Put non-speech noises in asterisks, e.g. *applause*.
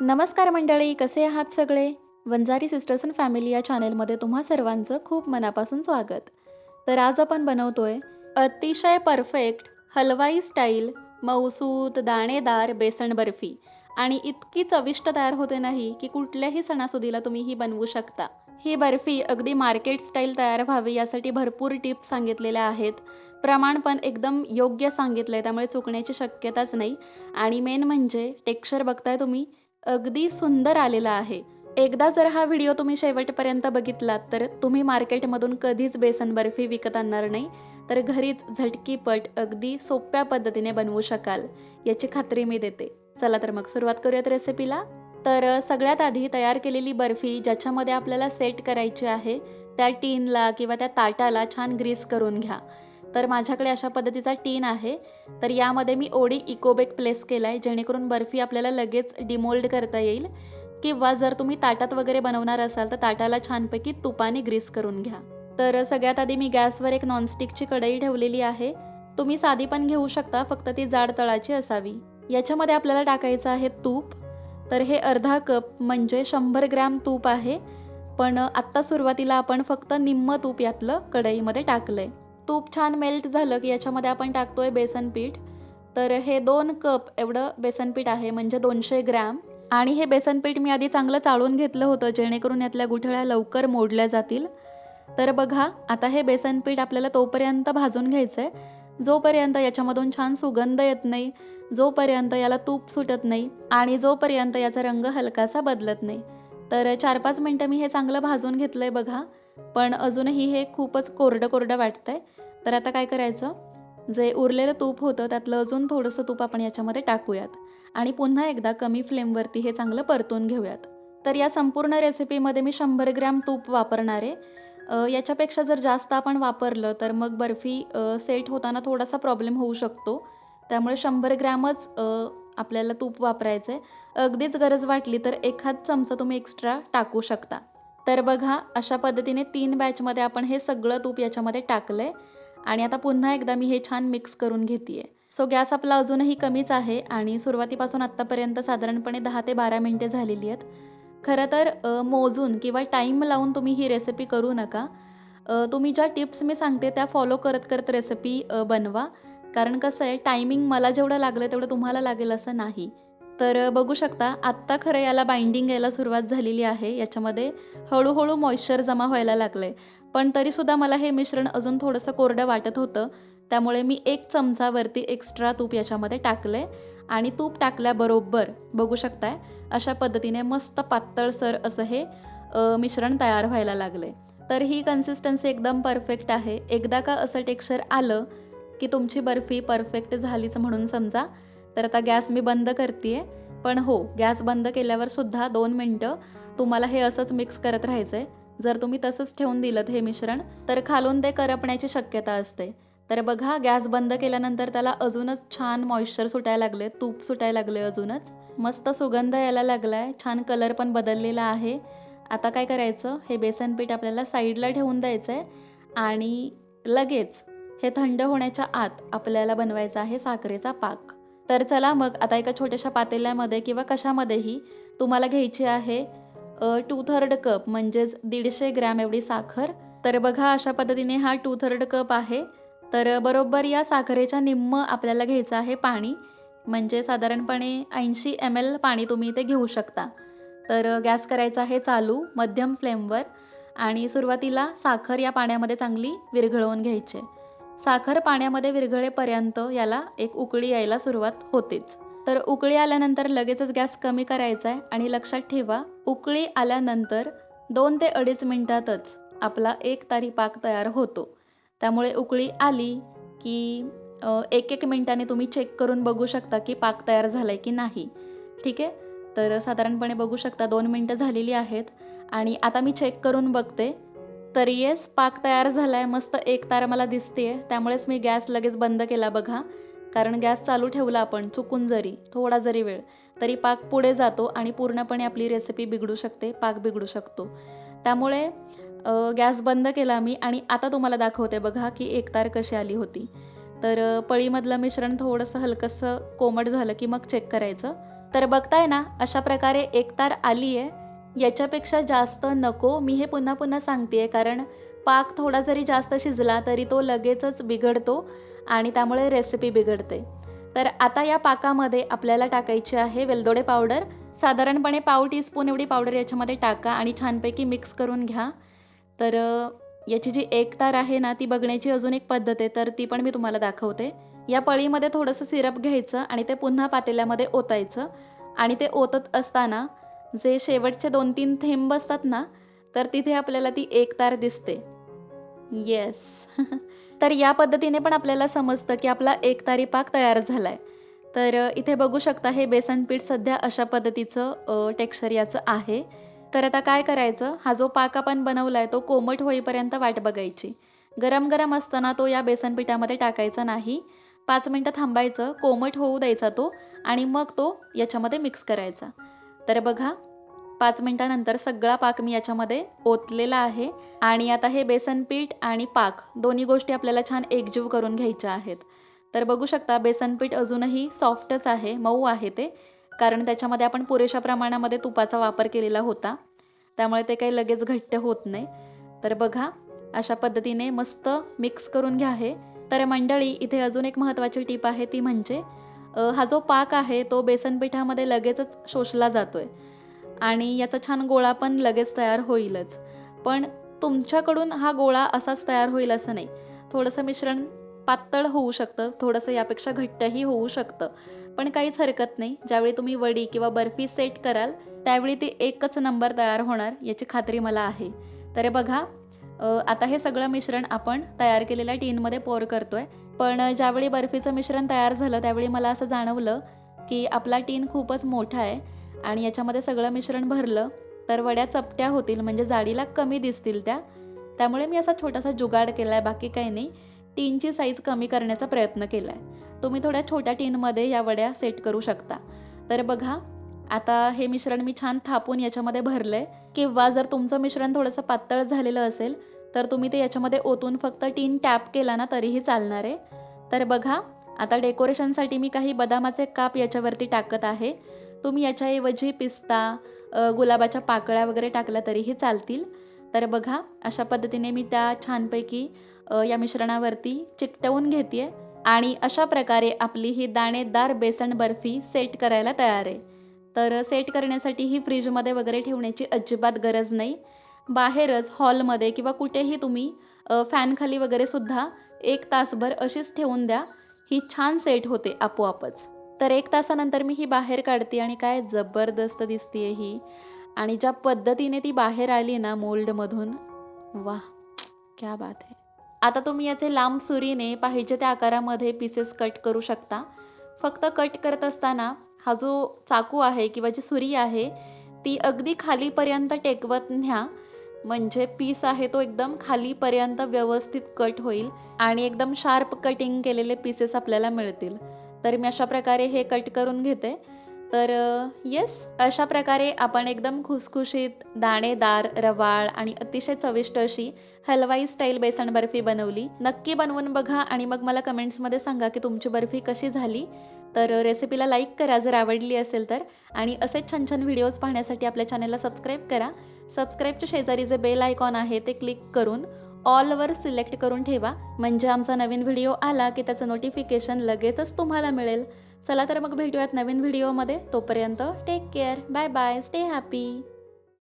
नमस्कार मंडळी कसे आहात सगळे? वंजारी सिस्टर्स अँड फॅमिली या चॅनेलमध्ये तुम्हा सर्वांचं खूप मनापासून स्वागत. तर आज आपण बनवतोय अतिशय परफेक्ट हलवाई स्टाईल मऊसूत दाणेदार बेसन बर्फी. आणि इतकी चविष्ट तयार होते नाही की कुठल्याही सणासुदीला तुम्ही ही बनवू शकता. ही बर्फी अगदी मार्केट स्टाईल तयार व्हावी यासाठी भरपूर टिप्स सांगितलेल्या आहेत. प्रमाण पण एकदम योग्य सांगितलं आहे त्यामुळे चुकण्याची शक्यताच नाही. आणि मेन म्हणजे टेक्स्चर बघताय तुम्ही. अगदी सुंदर आलेला आहे. एकदा जर हा व्हिडिओ तुम्ही शेवटपर्यंत बघितलात तर तुम्ही मार्केटमधून कधीच बेसन बर्फी विकत आणणार नाही तर घरीच झटकीपट अगदी सोप्या पद्धतीने बनवू शकाल याची खात्री मी देते. चला तर मग सुरुवात करूयात रेसिपीला तर सगळ्यात आधी तयार केलेली बर्फी ज्याच्यामध्ये आपल्याला सेट करायची आहे त्या टीनला किंवा त्या ताटाला छान ग्रीस करून घ्या. तर माझ्याकडे अशा पद्धतीचा टीन आहे. तर यामध्ये मी ओडी इकोबेक प्लेस केला आहे जेणेकरून बर्फी आपल्याला लगेच डिमोल्ड करता येईल. किंवा जर तुम्ही ताटात वगैरे बनवणार असाल तर ताटाला छानपैकी तुपाने ग्रीस करून घ्या. तर सगळ्यात आधी मी गॅसवर एक नॉनस्टिकची कढई ठेवलेली आहे. तुम्ही साधी पण घेऊ शकता फक्त ती जाड तळाची असावी. याच्यामध्ये आपल्याला टाकायचं आहे तूप. तर हे अर्धा कप म्हणजे शंभर ग्रॅम तूप आहे. पण आत्ता सुरुवातीला आपण फक्त निम्म तूप यातलं कढईमध्ये टाकलं आहे तूप छान मेल्ट झालं की याच्यामध्ये आपण टाकतोय बेसन पीठ. तर हे दोन कप एवढं बेसन पीठ आहे म्हणजे दोनशे ग्रॅम. आणि हे बेसन पीठ मी आधी चांगलं चाळून घेतलं होतं जेणेकरून यातल्या गुठळ्या लवकर मोडल्या जातील. तर बघा आता हे बेसन पीठ आपल्याला तोपर्यंत भाजून घ्यायचं आहे जोपर्यंत याच्यामधून छान सुगंध येत नाही जोपर्यंत याला तूप सुटत नाही आणि जोपर्यंत याचा रंग हलकासा बदलत नाही. तर चार पाच मिनटं मी हे चांगलं भाजून घेतलं आहे बघा. पण अजूनही हे खूपच कोरडं कोरडं वाटतं आहे तर आता काय करायचं? जे उरलेलं तूप होतं त्यातलं अजून थोडंसं तूप आपण याच्यामध्ये टाकूयात. आणि पुन्हा एकदा कमी फ्लेमवरती हे चांगलं परतून घेऊयात. तर या संपूर्ण रेसिपीमध्ये मी शंभर ग्रॅम तूप वापरणार आहे. याच्यापेक्षा जर जास्त आपण वापरलं तर मग बर्फी सेट होताना थोडासा प्रॉब्लेम होऊ शकतो. त्यामुळे शंभर ग्रॅमच आपल्याला तूप वापरायचं आहे अगदीच गरज वाटली तर एखाद चमचा तुम्ही एक्स्ट्रा टाकू शकता. तर बघा अशा पद्धतीने तीन बॅचमध्ये आपण हे सगळं तूप याच्यामध्ये टाकलं आहे आणि आता पुन्हा एकदा मी हे छान मिक्स करून घेते सो गॅस आपला अजूनही कमीच आहे आणि सुरुवातीपासून आत्तापर्यंत साधारणपणे दहा ते बारा मिनटे झालेली आहेत. खरं तर मोजून किंवा टाईम लावून तुम्ही ही रेसिपी करू नका. तुम्ही ज्या टिप्स मी सांगते त्या फॉलो करत करत रेसिपी बनवा. कारण कसं आहे टायमिंग मला जेवढं लागलं तेवढं तुम्हाला लागेल असं नाही. तर बघू शकता आत्ता खरं याला बाइंडिंग यायला सुरुवात झालेली आहे. याच्यामध्ये हळूहळू मॉइश्चर जमा व्हायला लागलं आहे पण तरीसुद्धा मला हे मिश्रण अजून थोडंसं कोरडं वाटत होतं. त्यामुळे मी एक चमचावरती एक्स्ट्रा तूप याच्यामध्ये टाकलं आहे आणि तूप टाकल्याबरोबर बघू शकताय अशा पद्धतीने मस्त पातळसर असं हे मिश्रण तयार व्हायला लागलं आहे तर ही कन्सिस्टन्सी एकदम परफेक्ट आहे. एकदा का असं टेक्स्चर आलं की तुमची बर्फी परफेक्ट झालीच म्हणून समजा तर आता गॅस मी बंद करते पण हो गॅस बंद केल्यावर सुद्धा दोन मिनटं तुम्हाला हे असंच मिक्स करत राहायचं आहे जर तुम्ही तसंच ठेवून दिलं हे मिश्रण तर खालून ते करपण्याची शक्यता असते. तर बघा गॅस बंद केल्यानंतर त्याला अजूनच छान मॉइश्चर सुटायला लागले तूप सुटायला लागले अजूनच. मस्त सुगंध यायला लागलाय छान कलर पण बदललेला आहे. आता काय करायचं हे बेसन पीठ आपल्याला साईडला ठेवून द्यायचं आहे आणि लगेच हे थंड होण्याच्या आत आपल्याला बनवायचं आहे साखरेचा पाक. तर चला मग आता एका छोट्याशा पातेल्यामध्ये किंवा कशामध्येही तुम्हाला घ्यायची आहे टू थर्ड कप म्हणजेच दीडशे ग्रॅम एवढी साखर. तर बघा अशा पद्धतीने हा टू थर्ड कप आहे. तर बरोबर या साखरेच्या निम्म आपल्याला घ्यायचं आहे पाणी. म्हणजे साधारणपणे ऐंशी एम एल पाणी तुम्ही इथे घेऊ शकता. तर गॅस करायचा आहे चालू मध्यम फ्लेमवर आणि सुरुवातीला साखर या पाण्यामध्ये चांगली विरघळवून घ्यायची. साखर पाण्यामध्ये विरघळेपर्यंत याला एक उकळी यायला सुरुवात होतेच. तर उकळी आल्यानंतर लगेचच गॅस कमी करायचा आहे आणि लक्षात ठेवा उकळी आल्यानंतर दोन ते अडीच मिनिटातच आपला एक तारी पाक तयार होतो. त्यामुळे उकळी आली की एक एक मिनिटाने तुम्ही चेक करून बघू शकता की पाक तयार झाला आहे की नाही. ठीक आहे? तर साधारणपणे बघू शकता दोन मिनटं झालेली आहेत आणि आता मी चेक करून बघते. तर येस पाक तयार झाला आहे मस्त एक तार मला दिसते त्यामुळेच मी गॅस लगेच बंद केला बघा. कारण गॅस चालू ठेवला आपण चुकून जरी थोडा जरी वेळ. तरी पाक पुढे जातो आणि पूर्णपणे आपली रेसिपी बिघडू शकते पाक बिघडू शकतो. त्यामुळे गॅस बंद केला मी आणि आता तुम्हाला दाखवते बघा की एक तार कशी आली होती. तर पळीमधलं मिश्रण थोडंसं हलकंसं कोमट झालं की मग चेक करायचं. तर बघताय ना अशा प्रकारे एक तार आली आहे याच्यापेक्षा जास्त नको. मी हे पुन्हा पुन्हा सांगते कारण पाक थोडा जरी जास्त शिजला तरी तो लगेचच बिघडतो आणि त्यामुळे रेसिपी बिघडते. तर आता या पाकामध्ये आपल्याला टाकायची आहे वेलदोडे पावडर साधारणपणे पाव टीस्पून एवढी पावडर याच्यामध्ये टाका आणि छानपैकी मिक्स करून घ्या. तर याची जी एक तार आहे ना ती बघण्याची अजून एक पद्धत आहे तर ती पण मी तुम्हाला दाखवते. या पळीमध्ये थोडंसं सिरप घ्यायचं आणि ते पुन्हा पातेल्यामध्ये ओतायचं. आणि ते ओतत असताना जे शेवटचे दोन तीन थेंब असतात ना तर तिथे आपल्याला ती एक तार दिसते. येस *laughs* तर या पद्धतीने पण आपल्याला समजतं की आपला एक तारी पाक तयार झाला आहे तर इथे बघू शकता हे बेसन पीठ सध्या अशा पद्धतीचं टेक्स्चर याचं आहे. तर आता काय करायचं? हा जो पाक आपण बनवला आहे तो कोमट होईपर्यंत वाट बघायची. गरम गरम असताना तो या बेसन पिठामध्ये टाकायचा नाही. पाच मिनटं थांबायचं कोमट होऊ द्यायचा तो आणि मग तो याच्यामध्ये मिक्स करायचा. तर बघा पाच मिनटानंतर सगळा पाक मी याच्यामध्ये ओतलेला आहे आणि आता हे बेसन पीठ आणि पाक दोन्ही गोष्टी आपल्याला छान एकजीव करून घ्यायच्या आहेत. तर बघू शकता बेसन पीठ अजूनही सॉफ्टच आहे मऊ आहे ते कारण त्याच्यामध्ये आपण पुरेशा प्रमाणामध्ये तुपाचा वापर केलेला होता. त्यामुळे ते काही लगेच घट्ट होत नाही. तर बघा अशा पद्धतीने मस्त मिक्स करून घ्या हे. तर मंडळी इथे अजून एक महत्त्वाची टीप आहे ती म्हणजे हा जो पाक आहे तो बेसन पिठामध्ये लगेचच शोषला जातोय. आणि याचा छान गोळा पण लगेच तयार होईलच. पण तुमच्याकडून हा गोळा असाच तयार होईल असं नाही. थोडंसं मिश्रण पातळ होऊ शकतं थोडंसं यापेक्षा घट्टही होऊ शकतं. पण काहीच हरकत नाही. ज्यावेळी तुम्ही वडी किंवा बर्फी सेट कराल त्यावेळी ती एकच नंबर तयार होणार याची खात्री मला आहे. तर बघा आता हे सगळं मिश्रण आपण तयार केलेल्या टीनमध्ये पोर करतो आहे पण ज्यावेळी बर्फीचं मिश्रण तयार झालं त्यावेळी मला असं जाणवलं की आपला टीन खूपच मोठा आहे आणि याच्यामध्ये सगळं मिश्रण भरलं तर वड्या चपट्या होतील म्हणजे जाडीला कमी दिसतील त्या. त्यामुळे मी असा छोटासा जुगाड केला आहे बाकी काही नाही. टीनची साईज कमी करण्याचा प्रयत्न केला आहे तुम्ही थोड्या छोट्या टीनमध्ये या वड्या सेट करू शकता. तर बघा आता हे मिश्रण मी छान थापून याच्यामध्ये भरलं आहे किंवा जर तुमचं मिश्रण थोडंसं पातळ झालेलं असेल तर तुम्ही ते याच्यामध्ये ओतून फक्त टीन टॅप केला ना तरीही चालणार आहे. तर बघा आता डेकोरेशनसाठी मी काही बदामाचे काप याच्यावरती टाकत आहे. तुम्ही याच्याऐवजी पिस्ता गुलाबाच्या पाकळ्या वगैरे टाकल्या तरीही चालतील. तर बघा अशा पद्धतीने मी त्या छानपैकी या मिश्रणावरती चिकटवून घेते आणि अशा प्रकारे आपली ही दाणेदार बेसन बर्फी सेट करायला तयार आहे. तर सेट करण्यासाठी ही फ्रीजमध्ये वगैरे ठेवण्याची अजिबात गरज नाही. बाहेरच हॉलमध्ये किंवा कुठेही तुम्ही फॅनखाली वगैरे सुद्धा एक तासभर अशीच ठेवून द्या. ही छान सेट होते आपोआपच. तर एक तासानंतर मी ही बाहेर काढते आणि काय जबरदस्त दिसते ही. आणि ज्या पद्धतीने ती बाहेर आली ना मोल्डमधून वा क्या बात आहे आता तुम्ही याचे लांब सुरीने पाहिजे त्या आकारामध्ये पीसेस कट करू शकता. फक्त कट करत असताना हा जो चाकू आहे किंवा जी सुरी आहे ती अगदी खालीपर्यंत टेकवत न्या. म्हणजे पीस आहे तो एकदम खालीपर्यंत व्यवस्थित कट होईल आणि एकदम शार्प कटिंग केलेले पीसेस आपल्याला मिळतील. तर मी अशा प्रकारे हे कट करून घेते. तर येस अशा प्रकारे आपण एकदम खुसखुशीत दाणेदार रवाळ आणि अतिशय चविष्ट अशी हलवाई स्टाईल बेसन बर्फी बनवली. नक्की बनवून बघा आणि मग मला कमेंट्समध्ये सांगा की तुमची बर्फी कशी झाली. तर रेसिपीला लाईक करा जर आवडली असेल तर आणि असेच छान छान व्हिडिओज पाहण्यासाठी आपल्या चॅनलला सबस्क्राईब करा. सबस्क्राईबच्या शेजारी जे बेल आयकॉन आहे ते क्लिक करून ऑलवर सिलेक्ट करून ठेवा. म्हणजे आमचा नवीन व्हिडिओ आला की त्याचं नोटिफिकेशन लगेचच तुम्हाला मिळेल. चला तर मग भेटूयात नवीन व्हिडिओमध्ये. तोपर्यंत take care bye bye stay happy